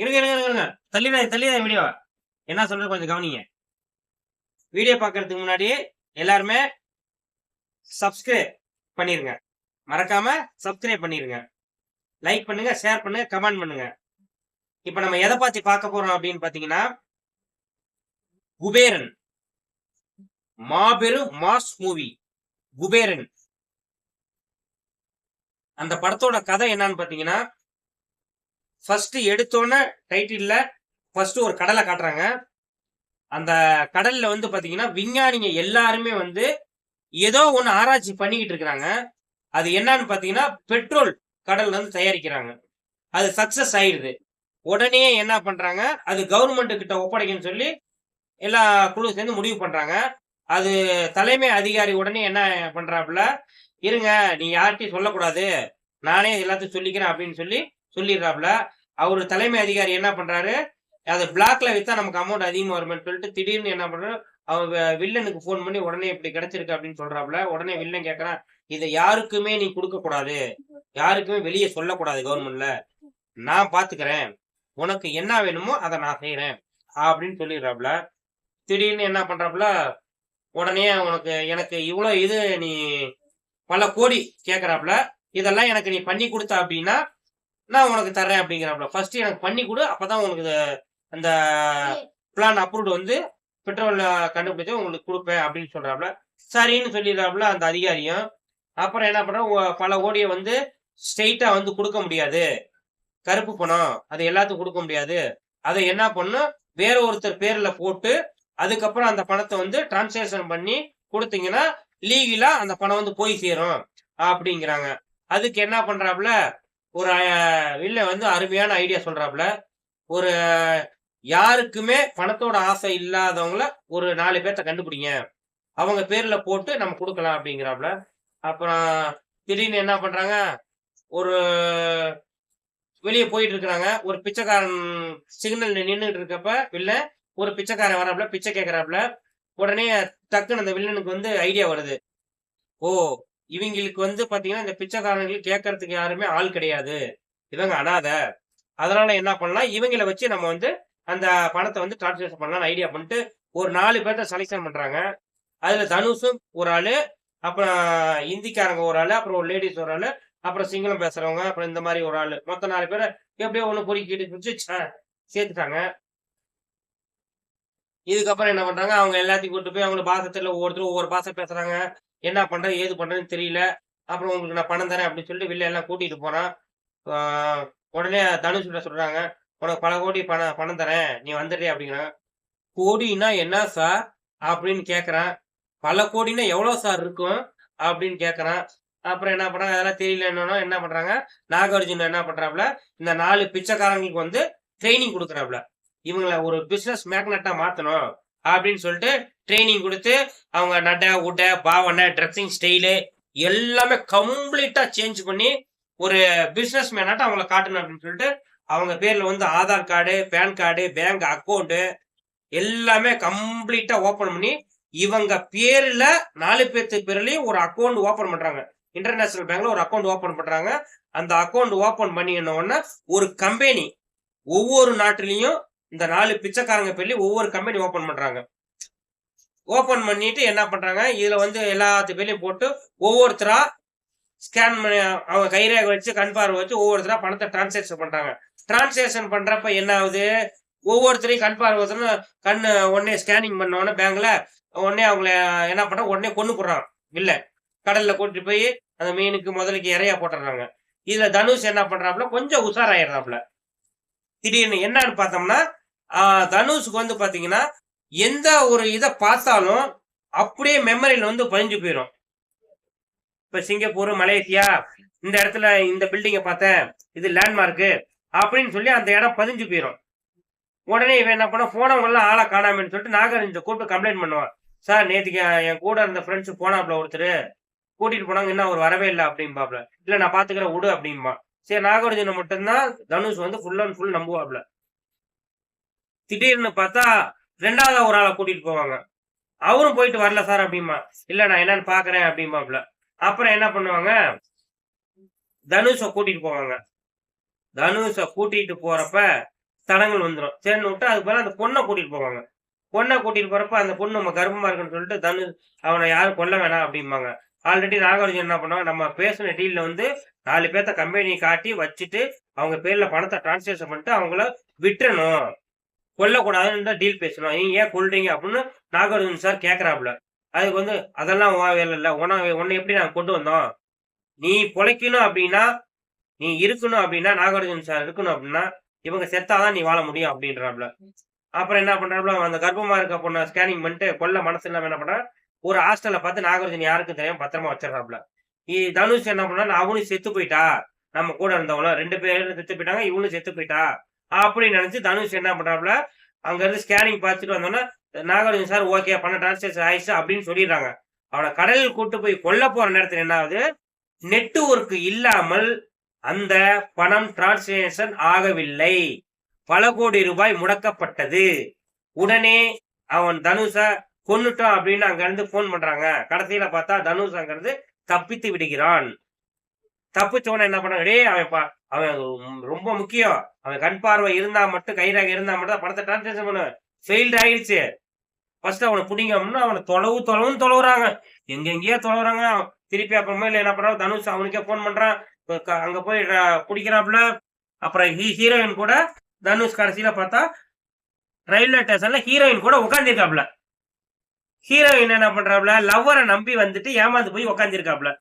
இருங்க இருங்க இருங்க, இருங்க. தள்ளிடாத வீடியோ என்ன சொல்றது கொஞ்சம் கவனிங்க. வீடியோ பார்க்கறதுக்கு முன்னாடி எல்லாருமே சப்ஸ்கிரைப் பண்ணிருங்க. மறக்காம சப்ஸ்கிரைப் பண்ணிருங்க. லைக் பண்ணுங்க ஷேர் பண்ணுங்க கமெண்ட் பண்ணுங்க. இப்போ நம்ம எதை பத்தி பார்க்க போறோம் அப்படின்னு பாத்தீங்கன்னா குபேரன். மாபெரும் மாஸ் மூவி. குபேரன். அந்த படத்தோட கதை என்னன்னு பாத்தீங்கன்னா ஃபஸ்ட்டு எடுத்தோன்னே டைட்டிலில் ஃபஸ்ட்டு ஒரு கடலை காட்டுறாங்க. அந்த கடலில் வந்து பார்த்தீங்கன்னா விஞ்ஞானிங்க எல்லாருமே வந்து ஏதோ ஒன்று ஆராய்ச்சி பண்ணிக்கிட்டு இருக்கிறாங்க. அது என்னன்னு பார்த்தீங்கன்னா பெட்ரோல் கடல்ல வந்து தயாரிக்கிறாங்க. அது சக்சஸ் ஆயிடுது. உடனே என்ன பண்ணுறாங்க அது கவர்மெண்ட்டு கிட்ட ஒப்படைக்கணும்னு சொல்லி எல்லா குழு சேர்ந்து முடிவு பண்ணுறாங்க அது தலைமை அதிகாரி உடனே என்ன பண்ணுறாப்புல இருங்க நீ யார்கிட்டையும் சொல்லக்கூடாது. நானே எல்லாத்தையும் சொல்லிக்கிறேன் அப்படின்னு சொல்லி சொல்லிடுறாப்புல. அவர் தலைமை அதிகாரி என்ன பண்றாரு? அது பிளாக்ல வித்தா நமக்கு அமௌண்ட் அதிகமாக வரும்னு சொல்லிட்டு திடீர்னு என்ன பண்றாரு? அவன் வில்லனுக்கு ஃபோன் பண்ணி உடனே இப்படி கிடைச்சிருக்கு அப்படின்னு சொல்றாப்புல. உடனே வில்லன் கேட்கறான் இதை யாருக்குமே நீ கொடுக்க கூடாது. யாருக்குமே வெளியே சொல்லக்கூடாது கவர்மெண்ட்ல நான் பாத்துக்கிறேன். உனக்கு என்ன வேணுமோ அதை நான் செய்யறேன் அப்படின்னு சொல்லிடுறாப்புல. திடீர்னு என்ன பண்றாப்புல? உடனே உனக்கு எனக்கு இவ்வளவு இது நீ பல கோடி கேக்குறாப்புல. இதெல்லாம் எனக்கு நீ பண்ணி கொடுத்த அப்படின்னா நான் உனக்கு தர்றேன் அப்படிங்கிறாப்புல ஃபர்ஸ்ட் எனக்கு பண்ணி கொடு அப்பதான் உனக்கு அந்த பிளான் அப்ரூவ்டு வந்து பெட்ரோல் கண்டுபிடிச்சு உங்களுக்கு கொடுப்பேன் அப்படின்னு சொல்றாப்புல சரின்னு சொல்லிடுறாப்புல அந்த அதிகாரியும். அப்புறம் என்ன பண்றோம் பல கோடியை வந்து ஸ்ட்ரெயிட்டா வந்து கொடுக்க முடியாது. கருப்பு பணம் அது எல்லாத்துக்கும் கொடுக்க முடியாது. அதை என்ன பண்ணும் வேற ஒருத்தர் பேர்ல போட்டு அதுக்கப்புறம் அந்த பணத்தை வந்து டிரான்ஸ்லேஷன் பண்ணி கொடுத்தீங்கன்னா லீகலா அந்த பணம் வந்து போய் சேரும் அப்படிங்கிறாங்க. அதுக்கு என்ன பண்றாப்புல ஒரு அஹ், வில்ல வந்து அருமையான ஐடியா சொல்றாப்புல. ஒரு யாருக்குமே பணத்தோட ஆசை இல்லாதவங்கள ஒரு நாலு பேர்த்த கண்டுபிடிங்க. அவங்க பேர்ல போட்டு நம்ம கொடுக்கலாம் அப்படிங்கிறாப்புல. அப்புறம் திடீர்னு என்ன பண்றாங்க? ஒரு வெளியே போயிட்டு இருக்கிறாங்க. ஒரு பிச்சைக்காரன் சிக்னல் நின்றுட்டு இருக்கப்ப வில்ல ஒரு பிச்சைக்காரன் வராப்புல பிச்சை கேட்கறாப்புல உடனே டக்குன்னு அந்த வில்லனுக்கு வந்து ஐடியா வருது. ஓ இவங்களுக்கு வந்து பாத்தீங்கன்னா இந்த பிச்சைக்காரங்களுக்கு கேட்கறதுக்கு யாருமே ஆள் கிடையாது. இவங்க அனாதை. அதனால என்ன பண்ணலாம்? இவங்கள வச்சு நம்ம வந்து அந்த பணத்தை வந்து டிரான்ஸ்லேஷன் பண்ணலாம் ஐடியா பண்ணிட்டு ஒரு நாலு பேர்த்த செலெக்ஷன் பண்றாங்க. அதுல தனுஷும் ஒரு ஆளு அப்புறம் இந்திக்காரங்க ஒரு ஆளு அப்புறம் ஒரு லேடிஸ் ஒரு ஆளு அப்புறம் சிங்களம் பேசுறவங்க அப்புறம் இந்த மாதிரி ஒரு ஆளு. மொத்தம் நாலு பேரை எப்படியோ ஒண்ணு பொறுக்கிட்டு வச்சு சேர்த்துட்டாங்க. இதுக்கப்புறம் என்ன பண்றாங்க? அவங்க எல்லாத்தையும் கூட்டு போய் அவங்க பாசத்துல ஒவ்வொருத்தரும் ஒவ்வொரு பாசம் பேசுறாங்க. என்ன பண்ணுறது ஏது பண்ணுறதுன்னு தெரியல. அப்புறம் உங்களுக்கு நான் பணம் தரேன் அப்படின்னு சொல்லிட்டு வெளில எல்லாம் கூட்டிகிட்டு போகிறான் உடனே தனுஷ்கிட்ட சொல்கிறாங்க உனக்கு பல கோடி பணம் பணம் தரேன் நீ வந்துடுறியா அப்படிங்கிறான். கோடின்னா என்ன சார்? அப்படின்னு கேட்குறான் பல கோடின்னா எவ்வளோ சார் இருக்கும்? அப்படின்னு கேட்குறான் அப்புறம் என்ன பண்ணுறாங்க அதெல்லாம் தெரியல என்னன்னா என்ன பண்ணுறாங்க நாகார்ஜுன என்ன பண்ணுறாப்புல இந்த நாலு பிச்சைக்காரங்களுக்கு வந்து ட்ரைனிங் கொடுக்குறாப்புல. இவங்கள ஒரு பிஸ்னஸ் மேக்னட்டாக மாற்றணும் அப்படின்னு சொல்லிட்டு ட்ரைனிங் கொடுத்து அவங்க நடை உடை பாவனை ட்ரெஸ்ஸிங் ஸ்டைலு எல்லாமே கம்ப்ளீட்டாக சேஞ்ச் பண்ணி ஒரு பிஸ்னஸ் மேனாட்ட அவங்கள காட்டணும் அப்படின்னு சொல்லிட்டு அவங்க பேரில் வந்து Aadhaar card PAN card bank account எல்லாமே கம்ப்ளீட்டாக ஓப்பன் பண்ணி இவங்க பேரில் நாலு பேர்த்து பேர்லேயும் ஒரு அக்கௌண்ட் ஓப்பன் பண்ணுறாங்க இன்டர்நேஷனல் பேங்க்ல ஒரு அக்கௌண்ட் ஓப்பன் பண்ணுறாங்க அந்த அக்கௌண்ட் ஓப்பன் பண்ணின உடனே ஒரு கம்பெனி ஒவ்வொரு நாட்டிலையும் இந்த நாலு பிச்சைக்காரங்க பேர்லயும் ஒவ்வொரு கம்பெனி ஓப்பன் பண்றாங்க. ஓப்பன் பண்ணிட்டு என்ன பண்றாங்க? இதுல வந்து எல்லாத்து பேர்லையும் போட்டு ஒவ்வொருத்தரா ஸ்கேன் பண்ணி அவங்க கைரேகை வச்சு கண் வச்சு ஒவ்வொருத்தரா பணத்தை டிரான்சாக்ஷன் பண்றாங்க. டிரான்சாக்ஷன் பண்றப்ப என்ன ஆகுது? ஒவ்வொருத்தரையும் கண் பார்வை கண்ணு உடனே ஸ்கேனிங் பண்ண உடனே பேங்க்ல உடனே அவங்கள என்ன பண்ணுறாங்க உடனே கொண்டு போடுறாங்க. இல்ல. கடல்ல கூட்டிட்டு போய் அந்த மீனுக்கு முதலுக்கு இறையா போட்டுறாங்க இதுல தனுஷ் என்ன பண்றாப்புல கொஞ்சம் உஷாராயிடுறாப்புல. திடீர்னு என்னன்னு பார்த்தோம்னா தனுஷுக்கு வந்து பார்த்தீங்கன்னா எந்த ஒரு இதை பார்த்தாலும் அப்படியே மெமரியில் வந்து பதிஞ்சு போயிடும் இப்போ சிங்கப்பூர் மலேசியா இந்த இடத்துல இந்த பில்டிங்கை பார்த்தேன் இது லேண்ட்மார்க்கு அப்படின்னு சொல்லி அந்த இடம் பதிஞ்சு போயிடும் உடனே இவன் என்ன பண்ண போனவங்க ஆளை காணாமன்னு சொல்லிட்டு நாகரஞ்ச கூப்பிட்டு கம்ப்ளைண்ட் பண்ணுவான். சார் நேற்றுக்கு என் கூட இருந்த ஃப்ரெண்ட்ஸ் போனாப்ல ஒருத்தர் கூட்டிட்டு போனாங்க இன்னும் அவர் வரவே இல்லை அப்படிம்பாப்ல இல்லை நான் பார்த்துக்கிறேன் விடு அப்படிம்பா சரி நாகார்ஜுன மட்டும்தான் தனுஷ் வந்து ஃபுல் அண்ட் ஃபுல் நம்புவாப்ல திடீர்னு பார்த்தா ரெண்டாவது ஒரு ஆளை கூட்டிட்டு போவாங்க. அவரும் போயிட்டு வரல சார் அப்படிமா இல்ல நான் என்னன்னு பாக்குறேன் அப்படிம்பாப்ல. அப்புறம் என்ன பண்ணுவாங்க? தனுஷ கூட்டிட்டு போவாங்க. தனுஷ கூட்டிட்டு போறப்ப தடங்கள் வந்துடும் சரின்னு விட்டு அதுக்கு பிறகு அந்த பொண்ணை கூட்டிட்டு போவாங்க. பொண்ணை கூட்டிட்டு போறப்ப அந்த பொண்ணு நம்ம கர்ப்பமா இருக்குன்னு சொல்லிட்டு தனு அவனை யாரும் கொல்ல வேணாம் அப்படிம்பாங்க. ஆல்ரெடி நாகார்ஜுன் என்ன பண்ணுவாங்க? நம்ம பேசின டீல்ல வந்து நாலு பேர்த்த கம்பெனி காட்டி வச்சுட்டு அவங்க பேர்ல பணத்தை டிரான்ஸ்லேஷன் பண்ணிட்டு அவங்கள விட்டுறணும். கொல்லக்கூடாதுன்னு தான் டீல் பேசணும் நீங்க ஏன் கொல்றீங்க அப்படின்னு நாகார்ஜுன் சார் கேக்குறாப்புல. அதுக்கு வந்து அதெல்லாம் உன் வேலை இல்லை. உன உன்னை எப்படி நான் கொண்டு வந்தோம்? நீ பொழைக்கணும் அப்படின்னா நீ இருக்கணும் அப்படின்னா நாகார்ஜுன் சார் இருக்கணும் அப்படின்னா இவங்க செத்தாதான் நீ வாழ முடியும் அப்படின்றாப்புல. அப்புறம் என்ன பண்றாப்புல? அந்த கர்ப்பமா இருக்க பொண்ணை ஸ்கேனிங் பண்ணிட்டு கொல்ல மனசு இல்லாம என்ன பண்றா ஒரு ஹாஸ்டல்ல பார்த்து நாகார்ஜுன் யாருக்கும் தெரியாம பத்திரமா வச்சிடறாப்புல. இ- தனுஷ் என்ன பண்ணா அவனும் செத்து போயிட்டா. நம்ம கூட இருந்தவங்களும் ரெண்டு பேரும் செத்து போயிட்டாங்க இவனும் செத்து போயிட்டா. அப்படின்னு நினைச்சு தனுஷ் என்ன பண்றாப்புல அங்க இருந்து ஸ்கேனிங் பார்த்துட்டு வந்தோன்னா நாகார்ஜுன் சார் ஓகே பண்ண டிரான்ஸ்லேஷன் ஆயிடுச்சு அப்படின்னு சொல்லிடுறாங்க. அவனை கடலில் கூட்டு போய் கொல்ல போற நேரத்தில் என்ன ஆகுது? நெட்வொர்க் இல்லாமல் அந்த பணம் டிரான்ஸ்லேஷன் ஆகவில்லை. பல கோடி ரூபாய் முடக்கப்பட்டது. உடனே அவன் தனுஷ கொன்னுட்டான் அப்படின்னு அங்க இருந்து போன் பண்றாங்க. கடைசியில பார்த்தா தனுஷ் அங்கிருந்து தப்பித்து விடுகிறான். தப்பிச்சவன என்ன பண்ண டேய் அவன் பா- அவன் ரொம்ப முக்கியம். அவன் கண் பார்வை இருந்தா மட்டும் கைராக இருந்தா மட்டும் தான் படத்தை டிரான்ஸ்லேஷன் பண்ணுவேன். ஃபெயில்டு ஆயிடுச்சு. ஃபர்ஸ்ட் அவனை பிடிங்கம்னா அவனை தொலைவு தொலைவுன்னு தொலைவுறாங்க. எங்கெங்கேயோ தொலைவுறாங்க. அவன் திருப்பி இல்லை என்ன பண்றான்? தனுஷ் அவனுக்கே ஃபோன் பண்றான். அங்க போய் பிடிக்கிறாப்புல. அப்புறம் ஹீ ஹீரோயின் கூட தனுஷ் கடைசியில பார்த்தா ரயில்வே ஸ்டேஷன்ல ஹீரோயின் கூட உட்காந்துருக்காப்ல ஹீரோயின் என்ன பண்றாப்ல லவ்வரை நம்பி வந்துட்டு ஏமாந்து போய் உட்காந்துருக்காப்ல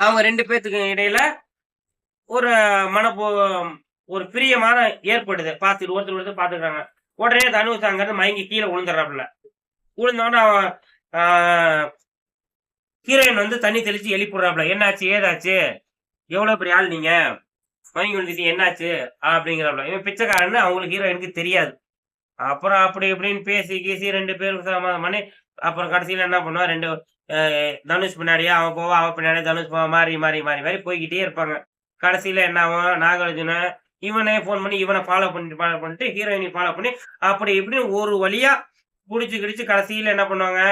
அவங்க ரெண்டு பேத்துக்கு இடையில ஒரு மனப்போ ஒரு பிரியமான ஏற்படுது. பார்த்துட்டு ஒருத்தர் ஒருத்தர் பார்த்துக்கிறாங்க. உடனே தனுஷ் அங்கிருந்து மயங்கி கீழே விழுந்துடுறாப்புல. விழுந்தோடனே அவன் ஹீரோயின் வந்து தண்ணி தெளிச்சு எழுப்பிடுறாப்புல என்னாச்சு? ஏதாச்சு? எவ்வளோ பெரிய ஆள் நீங்க? மயங்கி விழுந்துட்டு என்னாச்சு? அப்படிங்கிறாப்புல. இவன் பிச்சைக்காரன்னு அவங்களுக்கு ஹீரோயினுக்கு தெரியாது. அப்புறம் அப்படி இப்படின்னு பேசி கீசி ரெண்டு பேரும் மணி அப்புறம் கடைசியில் என்ன பண்ணுவான் ரெண்டு தனுஷ் பின்னாடியே அவன் போவா அவன் பின்னாடியே தனுஷ் போவா மாறி மாறி மாறி மாறி போய்கிட்டே இருப்பாங்க. கடைசியில என்ன ஆகும்? நாகார்ஜுன இவனே ஃபோன் பண்ணி இவனை ஃபாலோ பண்ணி ஃபாலோ பண்ணிட்டு ஹீரோயினை ஃபாலோ பண்ணி அப்படி இப்படின்னு ஒரு வழியா பிடிச்சி கிடிச்சு கடைசியில என்ன பண்ணுவாங்க?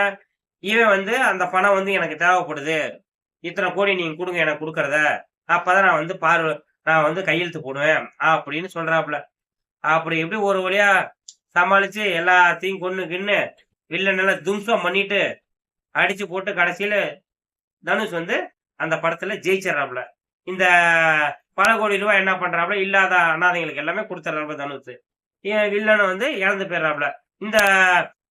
இவன் வந்து அந்த பணம் வந்து எனக்கு தேவைப்படுது. இத்தனை கோடி நீங்க கொடுங்க எனக்கு கொடுக்கறத. அப்பதான் நான் வந்து பார்வை நான் வந்து கையெழுத்து போடுவேன் அப்படின்னு சொல்றாப்புல. அப்படி எப்படி ஒரு வழியா சமாளிச்சு எல்லாத்தையும் கொண்டு கின்னு வில்லன் எல்லாம் தும்சம் பண்ணிட்டு அடிச்சு போட்டு கடைசியில தனுஷ் வந்து அந்த படத்துல ஜெயிச்சிடறாப்புல. இந்த பல கோடி ரூபாய் என்ன பண்றாப்புல? இல்லாத அனாதைகளுக்கு எல்லாமே கொடுத்துட்றாப்புல தனுஷ். வில்லனை வந்து இறந்து போயிடுறாப்புல. இந்த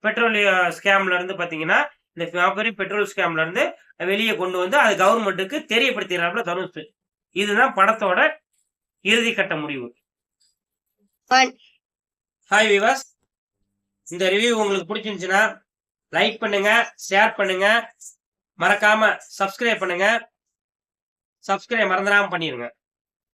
பெட்ரோலிய ஸ்கேம்ல இருந்து பாத்தீங்கன்னா இந்த மிகப்பெரிய பெட்ரோல் ஸ்கேம்ல இருந்து வெளியே கொண்டு வந்து அது கவர்மெண்ட்டுக்கு தெரியப்படுத்திடுறாப்புல தனுஷ். இதுதான் படத்தோட இறுதிக்கட்ட முடிவு. Fun. ஹாய் விவாஸ் இந்த ரிவ்யூ உங்களுக்கு பிடிச்சிருந்துச்சுன்னா லைக் பண்ணுங்க ஷேர் பண்ணுங்க. மறக்காம சப்ஸ்கிரைப் பண்ணுங்க. சப்ஸ்கிரைப் மறந்துடாம பண்ணிருங்க.